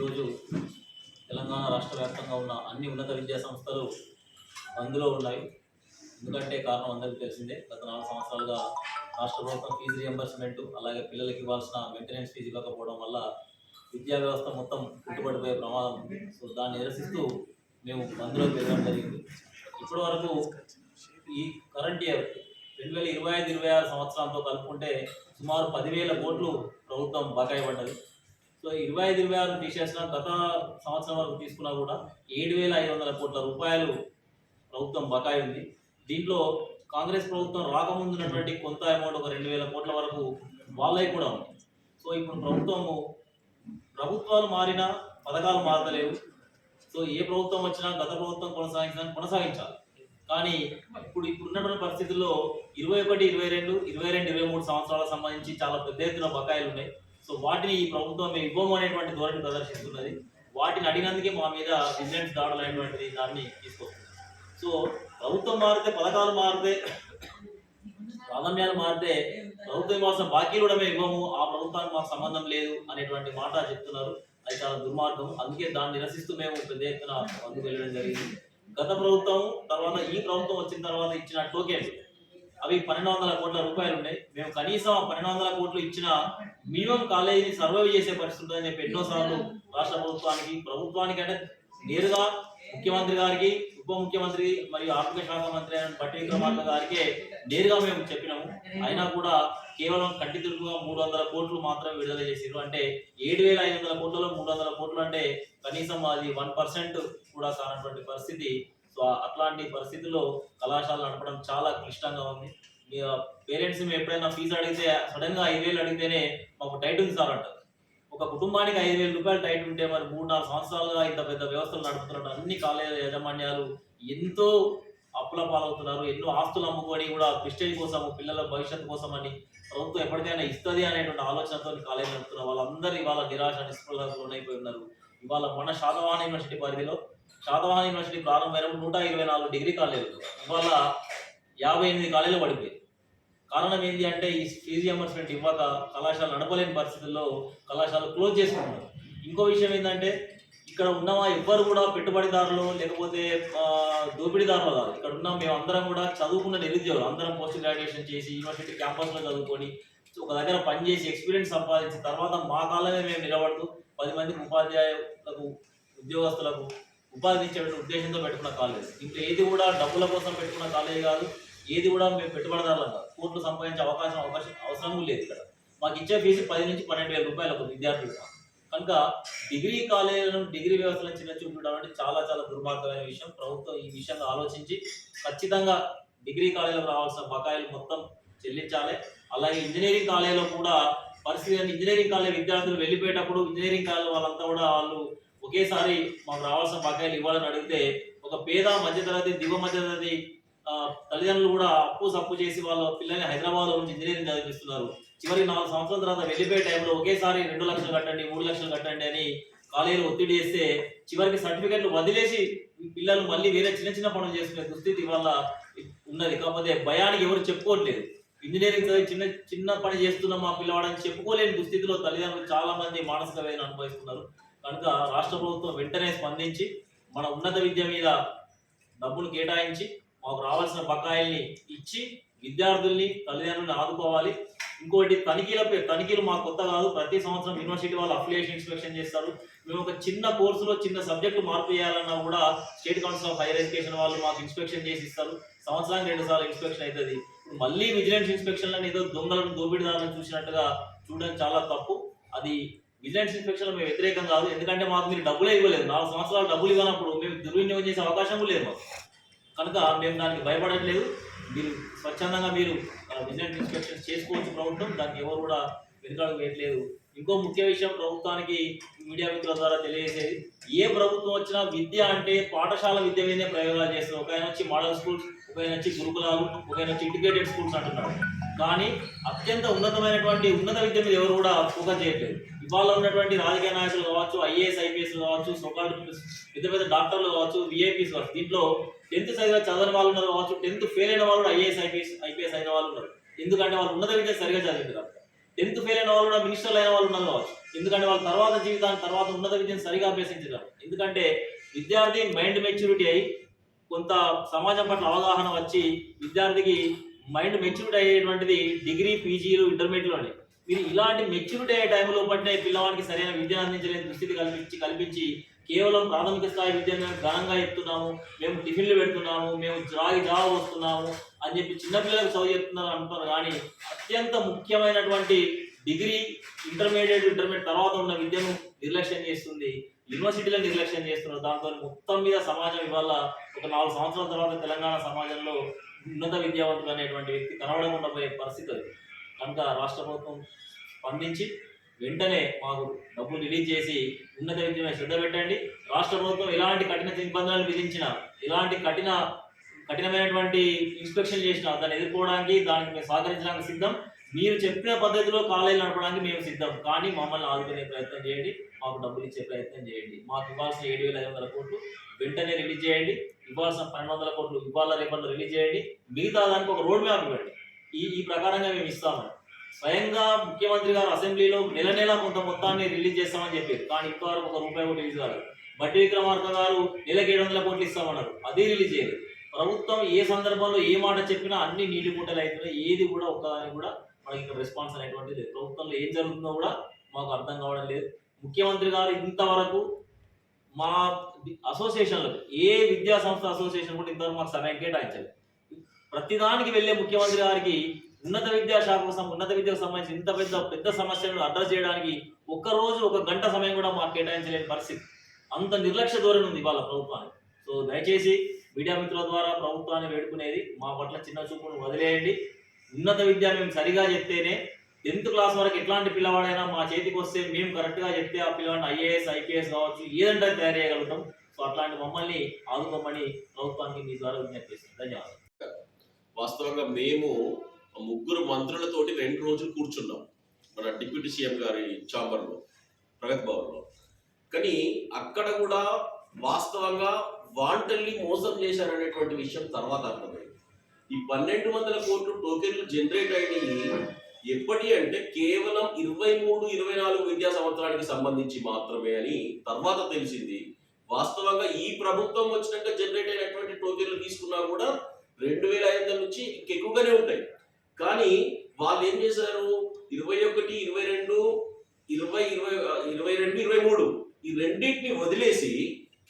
ఈరోజు తెలంగాణ రాష్ట్ర వ్యాప్తంగా ఉన్న అన్ని ఉన్నత విద్యా సంస్థలు బంద్లో ఉన్నాయి. ఎందుకంటే కారణం అందరికీ తెలిసిందే గత నాలుగు సంవత్సరాలుగా రాష్ట్ర ప్రభుత్వం ఫీజు రియంబర్స్మెంట్ అలాగే పిల్లలకి ఇవ్వాల్సిన మెయింటెనెన్స్ ఫీజు ఇవ్వకపోవడం వల్ల విద్యా వ్యవస్థ మొత్తం పుట్టుబడిపోయే ప్రమాదం. ఉంది సో దాన్ని నిరసిస్తూ మేము బంద్లోకి వెళ్ళడం జరిగింది. ఇప్పటి వరకు ఈ కరెంట్ ఇయర్ రెండు వేల ఇరవై ఐదు ఇరవై ఆరు సంవత్సరాలతో కలుపుకుంటే సుమారు పదివేల కోట్లు ప్రభుత్వం బకాయి పడ్డది. సో ఇరవై ఐదు ఇరవై ఆరు తీసేసిన గత సంవత్సరం వరకు తీసుకున్నా కూడా ఏడు వేల ఐదు వందల కోట్ల రూపాయలు ప్రభుత్వం బకాయి ఉంది. దీంట్లో కాంగ్రెస్ ప్రభుత్వం రాకముందున్నటువంటి కొంత అమౌంట్ ఒక రెండు వేల కోట్ల వరకు వాళ్ళవి కూడా ఉంది సో ఇప్పుడు ప్రభుత్వము ప్రభుత్వాలు మారినా పథకాలు మారతలేవు. సో ఏ ప్రభుత్వం వచ్చినా గత ప్రభుత్వం కొనసాగించాలని కొనసాగించాలి. కానీ ఇప్పుడు ఇప్పుడు ఉన్నటువంటి పరిస్థితుల్లో ఇరవై ఒకటి ఇరవై రెండు ఇరవై రెండు ఇరవై మూడు సంవత్సరాలకు సంబంధించి చాలా పెద్ద ఎత్తున బకాయిలు ఉన్నాయి సో వాటిని ఈ ప్రభుత్వం మేము ఇవ్వము అనేటువంటి ధోరణి ప్రదర్శిస్తున్నది. వాటిని అడిగినందుకే మా మీద విజిలెన్స్ దాడులు అనేటువంటిది దాన్ని తీసుకొస్తుంది. సో ప్రభుత్వం మారితే పథకాలు మారితే ప్రాధాన్యాలు మారితే ప్రభుత్వం ఇవ్వాల్సిన బాకీలు కూడా మేము ఇవ్వము. ఆ ప్రభుత్వానికి మాకు సంబంధం లేదు అనేటువంటి మాట చెప్తున్నారు. అది చాలా దుర్మార్గం. అందుకే దాన్ని నిరసిస్తూ మేము పెద్ద ఎత్తున ముందుకు వెళ్ళడం జరిగింది. గత ప్రభుత్వం తర్వాత ఈ ప్రభుత్వం వచ్చిన తర్వాత ఇచ్చిన టోకెన్లు అవి పన్నెండు వందల కోట్ల రూపాయలు ఉన్నాయి మేము కనీసం పన్నెండు వందల కోట్లు ఇచ్చిన మినిమం కాలేజీని సర్వైవ్ చేసే పరిస్థితి ఉందని చెప్పి ఎన్నోసార్లు రాష్ట్ర ప్రభుత్వానికి ప్రభుత్వానికి అంటే నేరుగా ముఖ్యమంత్రి గారికి ఉప ముఖ్యమంత్రి మరియు ఆర్థిక శాఖ మంత్రి అయిన బట్టి విక్రమార్క గారికే నేరుగా మేము చెప్పినాము. అయినా కూడా కేవలం కట్టితులుగా మూడు వందల కోట్లు మాత్రం విడుదల చేసారు అంటే ఏడు వేల ఐదు వందల కోట్లలో మూడు వందల కోట్లు అంటే కనీసం అది వన్ పర్సెంట్ కూడా కానటువంటి పరిస్థితి సో అట్లాంటి పరిస్థితుల్లో కళాశాలలు నడపడం చాలా క్లిష్టంగా ఉంది. మీ పేరెంట్స్ మేము ఎప్పుడైనా ఫీజు అడిగితే సడన్గా ఐదు వేలు అడిగితేనే మాకు టైట్ ఉంది సార్ అంటారు. ఒక కుటుంబానికి ఐదు వేల రూపాయలు టైట్ ఉంటే మరి మూడు నాలుగు సంవత్సరాలుగా ఇంత పెద్ద వ్యవస్థలు నడుపుతున్నారు అన్ని కాలేజీల యాజమాన్యాలు ఎంతో అప్పుల పాలవుతున్నారు ఎన్నో ఆస్తులు అమ్ముకొని కూడా క్రిస్టియన్ కోసం పిల్లల భవిష్యత్తు కోసం అని ప్రభుత్వం ఎప్పటికైనా ఇస్తుంది అనేటువంటి ఆలోచనతో కాలేజీ నడుపుతున్నారు వాళ్ళందరూ ఇవాళ నిరాశ నిస్పృహలకు లోనైపోయి ఉన్నారు. ఇవాళ మన శాతవాహన యూనివర్సిటీ పరిధిలో శాతవాహన యూనివర్సిటీ ప్రారంభమైనప్పుడు నూట ఇరవై నాలుగు డిగ్రీ కాలేజీలు ఇవాళ యాభై ఎనిమిది కాలేజీలు పడిపోయాయి. కారణం ఏంటి అంటే ఈ ఫీజు రియంబర్స్మెంట్ ఇవ్వక కళాశాల నడపలేని పరిస్థితుల్లో కళాశాల క్లోజ్ చేసుకుంటున్నారు ఇంకో విషయం ఏంటంటే ఇక్కడ ఉన్నవా ఎవ్వరు కూడా పెట్టుబడిదారులు లేకపోతే దోపిడీదారులు కాదు. ఇక్కడ ఉన్న మేము అందరం కూడా చదువుకున్న నిరుద్యోగులు. అందరం పోస్ట్ గ్రాడ్యుయేషన్ చేసి యూనివర్సిటీ క్యాంపస్లో చదువుకొని ఒక దగ్గర పనిచేసి ఎక్స్పీరియన్స్ సంపాదించిన తర్వాత మా కాలమే మేము నిలబడుతూ పది మందికి ఉపాధ్యాయులకు ఉద్యోగస్తులకు ఉపాధి ఇచ్చే ఉద్దేశంతో పెట్టుకున్న కాలేజ్ ఇంకా ఏది కూడా డబ్బుల కోసం పెట్టుకున్న కాలేజ్ కాదు. ఏది కూడా మేము పెట్టుబడిదారులం కాదు. కోట్లు సంపాదించే అవకాశం అవకాశం అవసరం లేదు ఇక్కడ. మాకు ఇచ్చే ఫీజు పది నుంచి పన్నెండు వేల రూపాయలు ఒక విద్యార్థులకు కనుక డిగ్రీ కాలేజీలను డిగ్రీ వ్యవస్థలను చిన్న చూపించడం అంటే చాలా చాలా దుర్మార్గమైన విషయం. ప్రభుత్వం ఈ విషయంగా ఆలోచించి ఖచ్చితంగా డిగ్రీ కాలేజీలకు రావాల్సిన బకాయిలు మొత్తం చెల్లించాలి. అలాగే ఇంజనీరింగ్ కాలేజీలో కూడా పరిస్థితి ఇంజనీరింగ్ కాలేజ్ విద్యార్థులు వెళ్ళిపోయేటప్పుడు ఇంజనీరింగ్ కాలేజ్ వాళ్ళంతా కూడా వాళ్ళు ఒకేసారి మాకు రావాల్సిన బకాయిలు ఇవ్వాలని అడిగితే ఒక పేద మధ్యతరగతి దివ మధ్యతరగతి తల్లిదండ్రులు కూడా అప్పు సప్పు చేసి వాళ్ళ పిల్లల్ని హైదరాబాద్ నుంచి ఇంజనీరింగ్ చదివిస్తున్నారు చివరికి నాలుగు సంవత్సరాల తర్వాత వెళ్ళిపోయే టైంలో ఒకేసారి రెండు లక్షలు కట్టండి మూడు లక్షలు కట్టండి అని కాలేజీలు ఒత్తిడి చేస్తే చివరికి సర్టిఫికెట్లు వదిలేసి పిల్లలు మళ్ళీ వేరే చిన్న చిన్న పనులు చేసుకునే దుస్థితి వల్ల ఉన్నది. కాకపోతే భయానికి ఎవరు చెప్పుకోవట్లేదు ఇంజనీరింగ్ చదివి చిన్న చిన్న పని చేస్తున్న మా పిల్లవాడని చెప్పుకోలేని దుస్థితిలో తల్లిదండ్రులు చాలా మంది మానసిక వేదన అనుభవిస్తున్నారు. కనుక రాష్ట్ర ప్రభుత్వం వెంటనే స్పందించి మన ఉన్నత విద్య మీద డబ్బులు కేటాయించి మాకు రావాల్సిన బకాయిల్ని ఇచ్చి విద్యార్థుల్ని తల్లిదండ్రుల్ని ఆదుకోవాలి. ఇంకోటి తనిఖీలపై తనిఖీలు మాకు కొత్త కాదు. ప్రతి సంవత్సరం యూనివర్సిటీ వాళ్ళు అఫిలియేషన్ ఇన్స్పెక్షన్ చేస్తారు. మేము ఒక చిన్న కోర్సులో చిన్న సబ్జెక్టు మార్పు చేయాలన్నా కూడా state council of higher education వాళ్ళు మాకు ఇన్స్పెక్షన్ చేసి ఇస్తారు. సంవత్సరానికి రెండు సార్లు ఇన్స్పెక్షన్ అవుతుంది. మళ్ళీ విజిలెన్స్ ఇన్స్పెక్షన్లను ఏదో దొంగలను దోపిడిదారులను చూసినట్టుగా చూడడం చాలా తప్పు. అది విజిలెన్స్ ఇన్స్పెక్షన్ మేము వ్యతిరేకం కాదు. ఎందుకంటే మాకు మీరు డబ్బులే ఇవ్వలేదు. నాలుగు సంవత్సరాలు డబ్బులు ఇవ్వనప్పుడు మేము దుర్వినియోగం చేసే అవకాశం లేదు మాకు. కనుక మేము దానికి భయపడట్లేదు. మీరు స్వచ్ఛందంగా మీరు విజిలెన్స్ ఇన్స్పెక్షన్ చేసుకోవచ్చు ప్రభుత్వం. దానికి ఎవరు కూడా వెనుకాడు వేయట్లేదు. ఇంకో ముఖ్య విషయం ప్రభుత్వానికి మీడియా మిత్రుల ద్వారా తెలియజేసేది ఏ ప్రభుత్వం వచ్చినా విద్య అంటే పాఠశాల విద్య మీదనే ప్రయోగాలు చేస్తారు ఒక ఆయన వచ్చి మోడల్ స్కూల్స్ ఒక ఆయన వచ్చి గురుకులాలు ఒక ఆయన వచ్చి ఇంటిగ్రేటెడ్ స్కూల్స్ అంటున్నాడు. కానీ అత్యంత ఉన్నతమైనటువంటి ఉన్నత విద్య మీద ఎవరు కూడా ఫోకస్ చేయట్లేదు. ఇవాళ ఉన్నటువంటి రాజకీయ నాయకులు కావచ్చు ఐఏఎస్ ఐపీఎస్ కావచ్చు సోకాల్ పెద్ద పెద్ద డాక్టర్లు కావచ్చు విఐపీస్ కావచ్చు దీంట్లో టెన్త్ సరిగా చదవని వాళ్ళు ఉన్నారు కావచ్చు టెన్త్ ఫెయిల్ అయిన వాళ్ళు ఐఏఎస్ ఐపీఎస్ ఐపీఎస్ అయిన వాళ్ళు ఉన్నారు. ఎందుకంటే వాళ్ళు ఉన్నత విద్య సరిగా చదివింది టెన్త్ ఫెయిల్ అయిన వాళ్ళు కూడా మినిస్టర్లు అయిన వాళ్ళు ఉన్నారు కావచ్చు. ఎందుకంటే వాళ్ళ తర్వాత జీవితాన్ని తర్వాత ఉన్నత విద్యను సరిగా అభ్యసించారు ఎందుకంటే విద్యార్థి మైండ్ మెచ్యూరిటీ అయి కొంత సమాజం పట్ల అవగాహన వచ్చి విద్యార్థికి మైండ్ మెచ్యూరిటీ అయ్యేటువంటిది డిగ్రీ పీజీలు ఇంటర్మీడియట్లోనే మీరు ఇలాంటి మెచ్యూరిటీ అయ్యే టైంలో పట్టే పిల్లవాడికి సరైన విద్యను అందించలేని దుస్థితి కల్పించి కల్పించి కేవలం ప్రాథమిక స్థాయి విద్యను ఘనంగా చెప్తున్నాము మేము టిఫిన్లు పెడుతున్నాము మేము జాగి జావ వస్తున్నాము అని చెప్పి చిన్నపిల్లలకు చదువు చెప్తున్నారు అంటున్నారు కానీ అత్యంత ముఖ్యమైనటువంటి డిగ్రీ ఇంటర్మీడియట్ ఇంటర్మీడియట్ తర్వాత ఉన్న విద్యను నిర్లక్ష్యం చేస్తుంది. యూనివర్సిటీలను నిర్లక్ష్యం చేస్తున్నారు. దాంతో మొత్తం మీద సమాజం ఇవాళ ఒక నాలుగు సంవత్సరాల తర్వాత తెలంగాణ సమాజంలో ఉన్నత విద్యావంతులు అనేటువంటి వ్యక్తి కనబడకుండా పోయే పరిస్థితి అది. కనుక రాష్ట్ర ప్రభుత్వం స్పందించి వెంటనే మాకు డబ్బులు రిలీజ్ చేసి ఉన్నత విద్య మీద శ్రద్ధ పెట్టండి. రాష్ట్ర ప్రభుత్వం ఎలాంటి కఠిన నిబంధనలు విధించిన ఎలాంటి కఠిన కఠినమైనటువంటి ఇన్స్పెక్షన్ చేసిన దాన్ని ఎదుర్కోవడానికి దానికి మేము సహకరించడానికి సిద్ధం. మీరు చెప్పిన పద్ధతిలో కాలేజీలు నడపడానికి మేము సిద్ధం. కానీ మమ్మల్ని ఆదుకునే ప్రయత్నం చేయండి. మాకు డబ్బులు ఇచ్చే ప్రయత్నం చేయండి. మాకు ఇవ్వాల్సిన ఏడు వేల ఐదు వందల కోట్లు వెంటనే రిలీజ్ చేయండి. ఇవ్వాల్సిన పన్నెండు వందల కోట్లు ఇవ్వాల రేపట్లో రిలీజ్ చేయండి. మిగతా దానికి ఒక రోడ్ మ్యాప్ ఇవ్వండి. ఈ ఈ ప్రకారంగా మేము ఇస్తాము. స్వయంగా ముఖ్యమంత్రి గారు అసెంబ్లీలో నెల నెల కొంత మొత్తాన్ని రిలీజ్ చేస్తామని చెప్పారు. కానీ ఇంతవరకు ఒక రూపాయి కూడా రిలీజ్ కాలేదు. బట్టి విక్రమార్క గారు నెలకు ఏడు వందల కోట్లు ఇస్తామన్నారు. అది రిలీజ్ చేయలేదు. ప్రభుత్వం ఏ సందర్భంలో ఏ మాట చెప్పినా అన్ని నీటి గుంటలు అవుతున్నాయి. ఏది కూడా ఒక్కదానికి కూడా మనకి ఇక్కడ రెస్పాన్స్ అనేటువంటిది లేదు. ప్రభుత్వంలో ఏం జరుగుతుందో కూడా మాకు అర్థం కావడం లేదు. ముఖ్యమంత్రి గారు ఇంతవరకు మా అసోసియేషన్లకు ఏ విద్యా సంస్థ అసోసియేషన్ కూడా ఇంతవరకు మాకు సమయం కేటాయించలేదు ప్రతిదానికి వెళ్ళే ముఖ్యమంత్రి గారికి ఉన్నత విద్యా శాఖకు ఉన్నత విద్యకు సంబంధించి ఇంత పెద్ద పెద్ద సమస్యలను అడ్రస్ చేయడానికి ఒక్క రోజు ఒక గంట సమయం కూడా మాకు కేటాయించలేని పరిస్థితి. అంత నిర్లక్ష్య ధోరణి ఉంది వాళ్ళ ప్రభుత్వానికి. సో దయచేసి మీడియా మిత్రుల ద్వారా ప్రభుత్వాన్ని వేడుకునేది మా పట్ల చిన్న చూపును వదిలేయండి. ఉన్నత విద్య మేము సరిగా చెప్తేనే టెన్త్ క్లాస్ వరకు ఎట్లాంటి పిల్లవాడైనా మా చేతికి వస్తే మేము కరెక్ట్గా చెప్తే ఆ పిల్లవాడిని ఐఏఎస్ ఐపీఎస్ కావచ్చు ఏదంటే తయారు చేయగలుగుతాం. సో అట్లాంటి మమ్మల్ని ఆదుకోమని ప్రభుత్వానికి మీ ద్వారా విజ్ఞప్తి చేస్తాం ధన్యవాదాలు. వాస్తవంగా మేము ముగ్గురు మంత్రులతోటి రెండు రోజులు కూర్చున్నాం మన డిప్యూటీ సీఎం గారి చాంబర్లో ప్రగతి భవన్లో. కానీ అక్కడ కూడా వాస్తవంగా వాంటల్ని మోసం చేశారనేటువంటి విషయం తర్వాత అర్థమైంది. ఈ పన్నెండు వందల కోట్లు టోకెన్లు జనరేట్ అయినాయి ఎప్పటి అంటే కేవలం ఇరవై మూడు ఇరవై నాలుగు విద్యా సంవత్సరానికి సంబంధించి మాత్రమే అని తర్వాత తెలిసింది. వాస్తవంగా ఈ ప్రభుత్వం వచ్చినాక జనరేట్ అయినటువంటి టోకెన్లు తీసుకున్నా కూడా రెండు వేల ఐదు వందల నుంచి ఎక్కువగానే ఉంటాయి. కానీ వాళ్ళు ఏం చేశారు? ఇరవై ఒకటి ఇరవై రెండు ఇరవై ఇరవై ఇరవై రెండు ఇరవై మూడు ఈ రెండింటిని వదిలేసి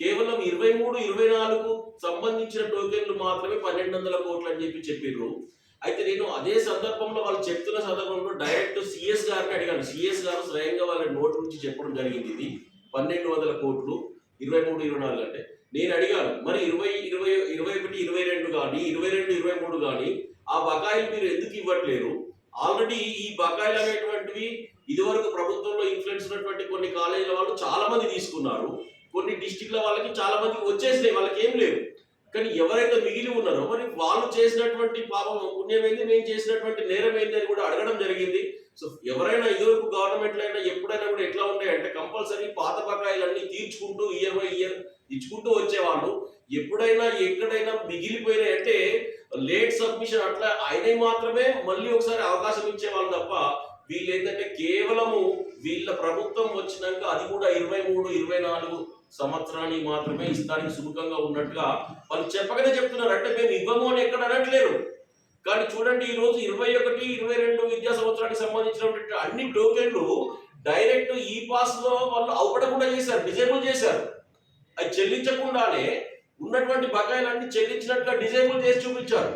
కేవలం ఇరవై మూడు ఇరవై నాలుగు సంబంధించిన టోకెన్లు మాత్రమే పన్నెండు వందల కోట్లు అని చెప్పి చెప్పిర్రు. అయితే నేను అదే సందర్భంలో వాళ్ళు చెప్తున్న సందర్భంలో డైరెక్ట్ సిఎస్ గారిని అడిగాను. సిఎస్ గారు స్వయంగా వాళ్ళ నోటు నుంచి చెప్పడం జరిగింది ఇది. పన్నెండు వందల కోట్లు ఇరవై మూడు ఇరవై నాలుగు అంటే. నేను అడిగాను మరి ఇరవై ఇరవై ఇరవై ఒకటి ఇరవై రెండు కానీ ఇరవై రెండు ఇరవై మూడు కానీ ఆ బకాయిలు మీరు ఎందుకు ఇవ్వట్లేరు? ఆల్రెడీ ఈ బకాయిలు అనేటువంటివి ఇదివరకు ప్రభుత్వంలో ఇన్ఫ్లుయెన్స్ ఉన్నటువంటి కొన్ని కాలేజీల వాళ్ళు చాలా మంది తీసుకున్నారు. కొన్ని డిస్టిక్ల వాళ్ళకి చాలా మందికి వచ్చేసినాయి వాళ్ళకి ఏం లేవు. కానీ ఎవరైతే మిగిలి ఉన్నారో మరి వాళ్ళు చేసినటువంటి పాపం పుణ్యం ఏంది మేము చేసినటువంటి నేరం ఏంది అని కూడా అడగడం జరిగింది. సో ఎవరైనా ఇదివరకు గవర్నమెంట్లో అయినా ఎప్పుడైనా కూడా ఎట్లా ఉంటాయంటే కంపల్సరీ పాత బకాయిలన్నీ తీర్చుకుంటూ ఇయర్ బై ఇయర్ ఇచ్చుకుంటూ వచ్చేవాళ్ళు. ఎప్పుడైనా ఎక్కడైనా మిగిలిపోయినాయి అంటే లేట్ సబ్మిషన్ అట్లా అయినవి మాత్రమే మళ్ళీ ఒకసారి అవకాశం ఇచ్చేవాళ్ళు తప్ప వీళ్ళు ఏంటంటే కేవలము వీళ్ళ ప్రభుత్వం వచ్చినాక అది కూడా ఇరవై మూడు ఇరవై నాలుగు సంవత్సరానికి మాత్రమే ఇస్తానికి సుముఖంగా ఉన్నట్టుగా వాళ్ళు చెప్పగానే చెప్తున్నారు. అంటే మేము ఇవ్వము అని ఎక్కడ అనట్లేరు కానీ చూడండి ఈ రోజు ఇరవై ఒకటి ఇరవై రెండు విద్యా సంవత్సరానికి సంబంధించినటువంటి అన్ని టోకెన్లు డైరెక్ట్ ఈ పాస్లో వాళ్ళు కూడా చేశారు డిజేబుల్ చేశారు. అది చెల్లించకుండానే ఉన్నటువంటి బకాయిలన్నీ చెల్లించినట్టుగా డిజేబుల్ చేసి చూపించారు.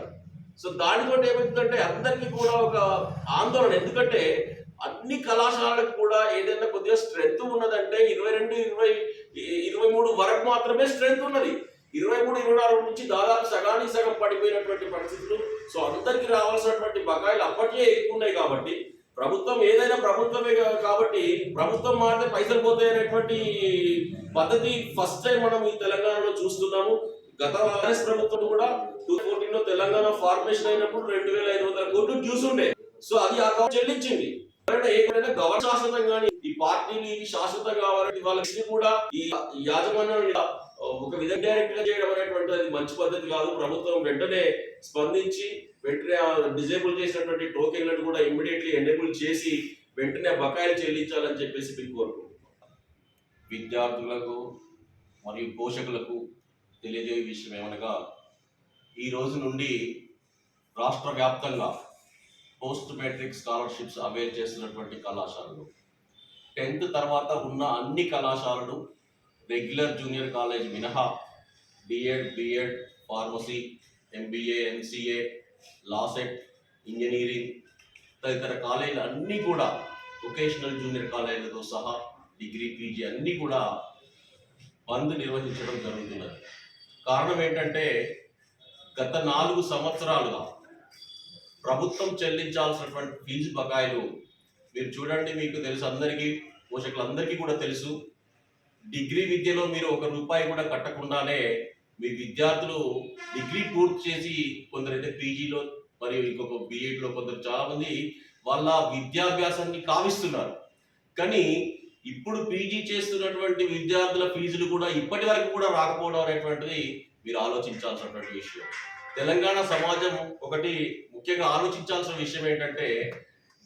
సో దానితో ఏమవుతుందంటే అందరికీ కూడా ఒక ఆందోళన. ఎందుకంటే అన్ని కళాశాలలకు కూడా ఏదైనా కొద్దిగా స్ట్రెంగ్త్ ఉన్నదంటే ఇరవై రెండు ఇరవై ఇరవై మూడు వరకు మాత్రమే స్ట్రెంగ్త్ ఉన్నది. ఇరవై మూడు ఇరవై నాలుగు నుంచి దాదాపు సగానికి సగం పడిపోయినటువంటి పరిస్థితులు. సో అందరికీ రావాల్సినటువంటి బకాయిలు అప్పటికే ఎక్కువ ఉన్నాయి కాబట్టి ప్రభుత్వం ఏదైనా ప్రభుత్వమే కాబట్టి ప్రభుత్వం మారితే పైసలు పోతాయి అనేటువంటి పద్ధతి ఫస్ట్ టైం మనం ఈ తెలంగాణలో చూస్తున్నాము. గత కాంగ్రెస్ ప్రభుత్వం కూడా టూ ఫోర్టీన్లో తెలంగాణ ఫార్మేషన్ అయినప్పుడు రెండు వేల ఐదు వందల కోట్లు డ్యూస్ ఉండే. సో అది ఆ చెల్లించింది. ఎవరైనా ఏదైనా శాశ్వతం కానీ ఈ పార్టీని ఇది శాశ్వతం కావాలంటే వాళ్ళకి కూడా ఈ యాజమాన్యాన్ని ఒక విధంగా డైరెక్ట్గా చేయడం అనేటువంటి అది మంచి పద్ధతి కాదు. ప్రభుత్వం వెంటనే స్పందించి వెంటనే డిజేబుల్ చేసినటువంటి టోకెన్లను కూడా ఇమ్మీడియట్లీ ఎనేబుల్ చేసి వెంటనే బకాయిలు చెల్లించాలని చెప్పేసి మేము కోరుకుంటున్నాం. విద్యార్థులకు మరియు పోషకులకు తెలియజేయ విషయం ఏమనగా ఈ రోజు నుండి రాష్ట్ర వ్యాప్తంగా పోస్ట్ మెట్రిక్ స్కాలర్షిప్స్ అవైల్ చేస్తున్నటువంటి కళాశాలలు. టెన్త్ తర్వాత ఉన్న అన్ని కళాశాలలు రెగ్యులర్ జూనియర్ కాలేజ్ మినహా DEd BEd pharmacy MBA MCA LAWCET engineering తదితర కాలేజీలు అన్నీ కూడా వొకేషనల్ జూనియర్ కాలేజీలతో సహా డిగ్రీ పీజీ అన్నీ కూడా బంద్ నిర్వహించడం జరుగుతున్నది. కారణం ఏంటంటే గత నాలుగు సంవత్సరాలుగా ప్రభుత్వం చెల్లించాల్సినటువంటి ఫీజు బకాయిలు మీరు చూడండి మీకు తెలుసు అందరికీ పోషకులందరికీ కూడా తెలుసు. డిగ్రీ విద్యలో మీరు ఒక రూపాయి కూడా కట్టకుండానే మీ విద్యార్థులు డిగ్రీ పూర్తి చేసి కొందరైతే పీజీలో మరియు ఇంకొక బీఎడ్లో కొందరు చాలా మంది వాళ్ళ విద్యాభ్యాసాన్ని కావిస్తున్నారు. కానీ ఇప్పుడు పీజీ చేస్తున్నటువంటి విద్యార్థుల ఫీజులు కూడా ఇప్పటి వరకు కూడా రాకపోవడం అనేటువంటిది మీరు ఆలోచించాల్సినటువంటి విషయం. తెలంగాణ సమాజం ఒకటి ముఖ్యంగా ఆలోచించాల్సిన విషయం ఏంటంటే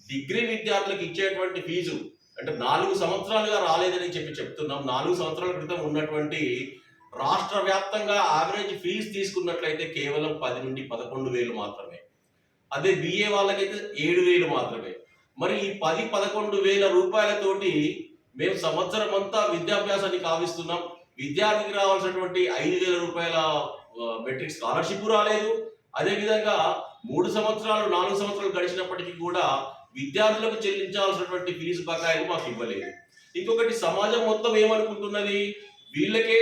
డిగ్రీ విద్యార్థులకు ఇచ్చేటువంటి ఫీజు అంటే నాలుగు సంవత్సరాలుగా రాలేదని చెప్పి చెప్తున్నాం. నాలుగు సంవత్సరాల క్రితం ఉన్నటువంటి రాష్ట్ర వ్యాప్తంగా యావరేజ్ ఫీజు తీసుకున్నట్లయితే కేవలం పది నుండి పదకొండు వేలు మాత్రమే. అదే బిఏ వాళ్ళకైతే ఏడు వేలు మాత్రమే. మరి ఈ పది పదకొండు వేల రూపాయలతోటి మేము సంవత్సరం అంతా విద్యాభ్యాసాన్ని కావిస్తున్నాం. విద్యార్థికి రావాల్సినటువంటి ఐదు వేల రూపాయల మెట్రిక్ స్కాలర్షిప్ రాలేదు. అదేవిధంగా మూడు సంవత్సరాలు నాలుగు సంవత్సరాలు గడిచినప్పటికీ కూడా విద్యార్థులకు చెల్లించాల్సినటువంటి ఫీజు బకాయిలు మాకు ఇవ్వలేదు. ఇంకొకటి సమాజం మొత్తం ఏమనుకుంటున్నది? వీళ్ళకే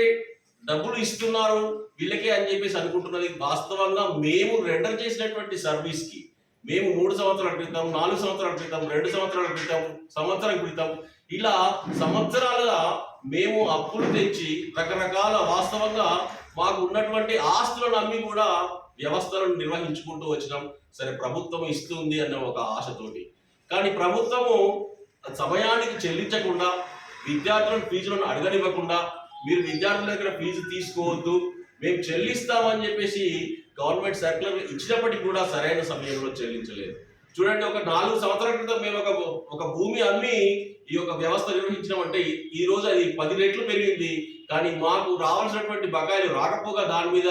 డబ్బులు ఇస్తున్నారు వీళ్ళకే అని చెప్పేసి అనుకుంటున్నది. వాస్తవంగా మేము రెండర్ చేసినటువంటి సర్వీస్కి మేము మూడు సంవత్సరాల క్రితం నాలుగు సంవత్సరాల క్రితం రెండు సంవత్సరాల క్రితం సంవత్సరం క్రితం ఇలా సంవత్సరాలుగా మేము అప్పులు తెచ్చి రకరకాల వాస్తవంగా మాకు ఉన్నటువంటి ఆస్తులను అమ్మి కూడా వ్యవస్థలను నిర్వహించుకుంటూ వచ్చినాం. సరే ప్రభుత్వం ఇస్తుంది అన్న ఒక ఆశతోటి. కానీ ప్రభుత్వము సమయానికి చెల్లించకుండా విద్యార్థులను ఫీజులను అడగనివ్వకుండా మీరు విద్యార్థుల దగ్గర ఫీజు తీసుకోవద్దు మేము చెల్లిస్తామని చెప్పేసి గవర్నమెంట్ సర్కులర్ ఇచ్చినప్పటికీ కూడా సరైన సమయంలో చెల్లించలేదు. చూడండి ఒక నాలుగు సంవత్సరాల క్రితం మేము ఒక ఒక భూమి అమ్మి ఈ యొక్క వ్యవస్థ నిర్వహించినామంటే ఈ- ఈ రోజు అది పది రెట్లు పెరిగింది. కానీ మాకు రావాల్సినటువంటి బకాయిలు రాకపోగా దాని మీద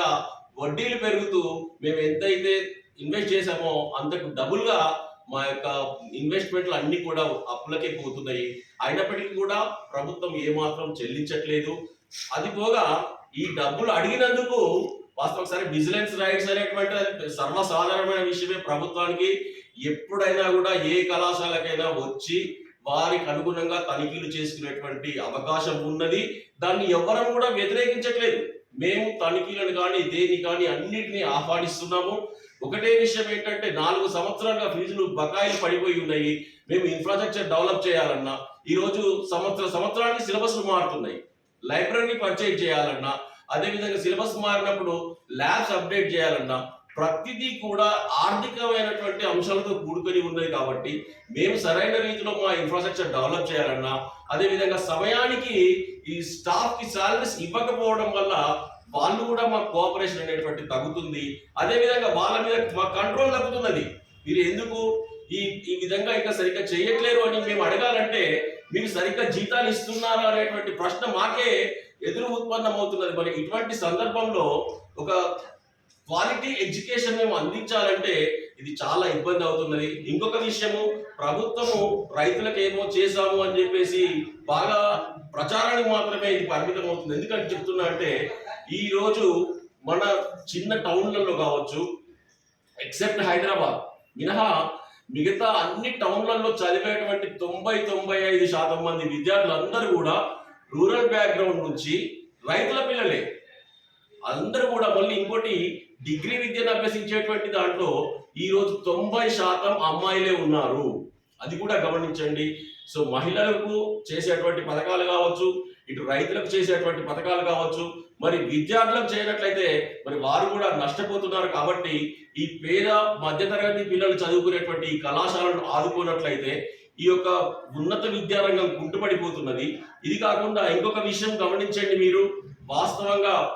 వడ్డీలు పెరుగుతూ మేము ఎంతైతే ఇన్వెస్ట్ చేశామో అంతకు డబుల్గా మా యొక్క ఇన్వెస్ట్మెంట్లు అన్ని కూడా అప్పులకే పోతున్నాయి. అయినప్పటికీ కూడా ప్రభుత్వం ఏమాత్రం చెల్లించట్లేదు. అది పోగా ఈ డబ్బులు అడిగినందుకు వాస్తవం సరే విజిలెన్స్ రైట్స్ అనేటువంటి సర్వసాధారణమైన విషయమే ప్రభుత్వానికి. ఎప్పుడైనా కూడా ఏ కళాశాలకైనా వచ్చి వారికి అనుగుణంగా తనిఖీలు చేసుకునేటువంటి అవకాశం ఉన్నది. దాన్ని ఎవరం కూడా వ్యతిరేకించట్లేదు. మేము తనిఖీలను కానీ దేని కానీ అన్నిటినీ ఆహ్వానిస్తున్నాము. ఒకటే విషయం ఏంటంటే నాలుగు సంవత్సరాలుగా ఫీజులు బకాయిలు పడిపోయి ఉన్నాయి. మేము ఇన్ఫ్రాస్ట్రక్చర్ డెవలప్ చేయాలన్నా ఈరోజు సంవత్సర సంవత్సరానికి సిలబస్లు మారుతున్నాయి. లైబ్రరీని పర్చేజ్ చేయాలన్నా అదేవిధంగా సిలబస్ మారినప్పుడు ల్యాబ్స్ అప్డేట్ చేయాలన్నా ప్రతిదీ కూడా ఆర్థికమైనటువంటి అంశాలతో కూడుకొని ఉన్నది కాబట్టి మేము సరైన రీతిలో మా ఇన్ఫ్రాస్ట్రక్చర్ డెవలప్ చేయాలన్నా అదేవిధంగా సమయానికి ఈ స్టాఫ్కి సాలరీస్ ఇవ్వకపోవడం వల్ల వాళ్ళు కూడా మా కోఆపరేషన్ అనేటువంటి తగ్గుతుంది. అదేవిధంగా వాళ్ళ మీద మా కంట్రోల్ తగ్గుతున్నది. మీరు ఎందుకు ఈ ఈ విధంగా ఇంకా సరిగ్గా చేయట్లేరు అని మేము అడగాలంటే మీరు సరిగ్గా జీతాలు ఇస్తున్నారా అనేటువంటి ప్రశ్న మాకే ఎదురు ఉత్పన్నం అవుతున్నది మరి ఇటువంటి సందర్భంలో ఒక క్వాలిటీ ఎడ్యుకేషన్ మేము అందించాలంటే ఇది చాలా ఇబ్బంది అవుతున్నది. ఇంకొక విషయము ప్రభుత్వము రైతులకు ఏమో చేశాము అని చెప్పేసి బాగా ప్రచారానికి మాత్రమే ఇది పరిమితం అవుతుంది ఎందుకంటే చెప్తున్నా అంటే ఈరోజు మన చిన్న టౌన్లలో కావచ్చు ఎక్సెప్ట్ హైదరాబాద్. మినహా మిగతా అన్ని టౌన్లలో చదివేటువంటి తొంభై తొంభై ఐదు శాతం మంది విద్యార్థులందరూ కూడా రూరల్ బ్యాక్గ్రౌండ్ నుంచి రైతుల పిల్లలే. అందరూ కూడా మళ్ళీ ఇంకోటి డిగ్రీ విద్యను అభ్యసించేటువంటి దాంట్లో ఈరోజు తొంభై శాతం అమ్మాయిలే ఉన్నారు. అది కూడా గమనించండి. సో మహిళలకు చేసేటువంటి పథకాలు కావచ్చు ఇటు రైతులకు చేసేటువంటి పథకాలు కావచ్చు మరి విద్యార్థులకు చేయనట్లయితే మరి వారు కూడా నష్టపోతున్నారు కాబట్టి ఈ పేద మధ్యతరగతి పిల్లలు చదువుకునేటువంటి ఈ కళాశాలను ఆదుకున్నట్లయితే ఈ యొక్క ఉన్నత విద్యారంగం కుంటుపడిపోతున్నది. ఇది కాకుండా ఇంకొక విషయం గమనించండి మీరు. వాస్తవంగా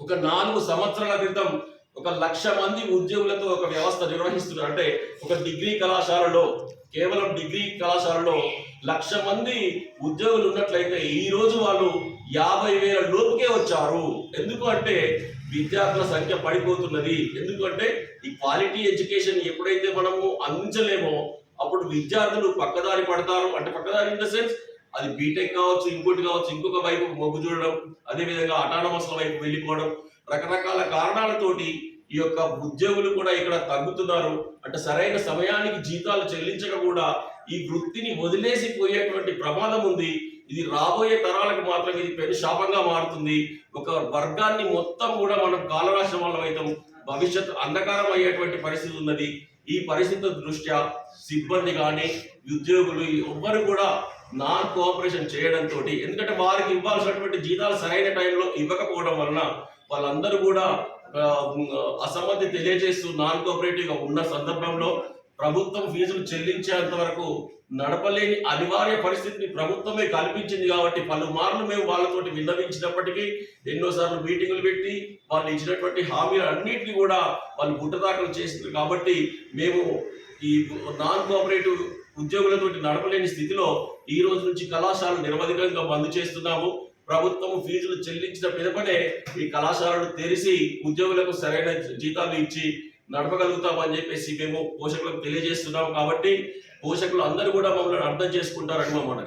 ఒక నాలుగు సంవత్సరాల క్రితం ఒక లక్ష మంది ఉద్యోగులతో ఒక వ్యవస్థ నిర్వహిస్తున్నారు. అంటే ఒక డిగ్రీ కళాశాలలో కేవలం డిగ్రీ కళాశాలలో లక్ష మంది ఉద్యోగులు ఉన్నట్లయితే ఈ రోజు వాళ్ళు యాభై వేల లోపుకే వచ్చారు. ఎందుకు అంటే విద్యార్థుల సంఖ్య పడిపోతున్నది. ఎందుకంటే ఈ క్వాలిటీ ఎడ్యుకేషన్ ఎప్పుడైతే మనము అందించలేమో అప్పుడు విద్యార్థులు పక్కదారి పడతారు. అంటే పక్కదారి ఇన్ ద సెన్స్ అది బీటెక్ కావచ్చు ఇంకోటి కావచ్చు ఇంకొక వైపు మొగ్గు చూడడం అదేవిధంగా అటానమస్ల వైపు వెళ్ళిపోవడం. రకరకాల కారణాలతోటి ఈ యొక్క ఉద్యోగులు కూడా ఇక్కడ తగ్గుతున్నారు. అంటే సరైన సమయానికి జీతాలు చెల్లించక కూడా ఈ వృత్తిని వదిలేసి పోయేటువంటి ప్రమాదం ఉంది. ఇది రాబోయే తరాలకు మాత్రం ఇది పెను శాపంగా మారుతుంది. ఒక వర్గాన్ని మొత్తం కూడా మనం కాలరాశం వల్ల అవుతాం భవిష్యత్ అంధకారం అయ్యేటువంటి పరిస్థితి ఉన్నది. ఈ పరిస్థితి దృష్ట్యా సిబ్బంది కానీ ఉద్యోగులు ఎవ్వరు కూడా నాన్ కోఆపరేషన్ చేయడంతో ఎందుకంటే వారికి ఇవ్వాల్సినటువంటి జీతాలు సరైన టైంలో ఇవ్వకపోవడం వలన వాళ్ళందరూ కూడా అసమ్మతి తెలియజేస్తూ నాన్ కోఆపరేటివ్గా ఉన్న సందర్భంలో ప్రభుత్వం ఫీజులు చెల్లించేంత వరకు నడపలేని అనివార్య పరిస్థితిని ప్రభుత్వమే కల్పించింది కాబట్టి పలుమార్లు మేము వాళ్ళతోటి విన్నవించినప్పటికీ ఎన్నోసార్లు మీటింగులు పెట్టి వాళ్ళు ఇచ్చినటువంటి హామీలు అన్నింటినీ కూడా వాళ్ళు గుట్టదాఖలు చేసింది కాబట్టి మేము ఈ నాన్ కోఆపరేటివ్ ఉద్యోగులతోటి నడపలేని స్థితిలో ఈ రోజు నుంచి కళాశాలలు నిర్వధికంగా బంద్ చేస్తున్నాము. ప్రభుత్వం ఫీజులు చెల్లించిన పిదపనే ఈ కళాశాలలు తెరిచి ఉద్యోగులకు సరైన జీతాలు ఇచ్చి నడపగలుగుతామని చెప్పేసి మేము పోషకులకు తెలియజేస్తున్నాము కాబట్టి పోషకులు అందరూ కూడా మమ్మల్ని అర్థం చేసుకుంటారని మా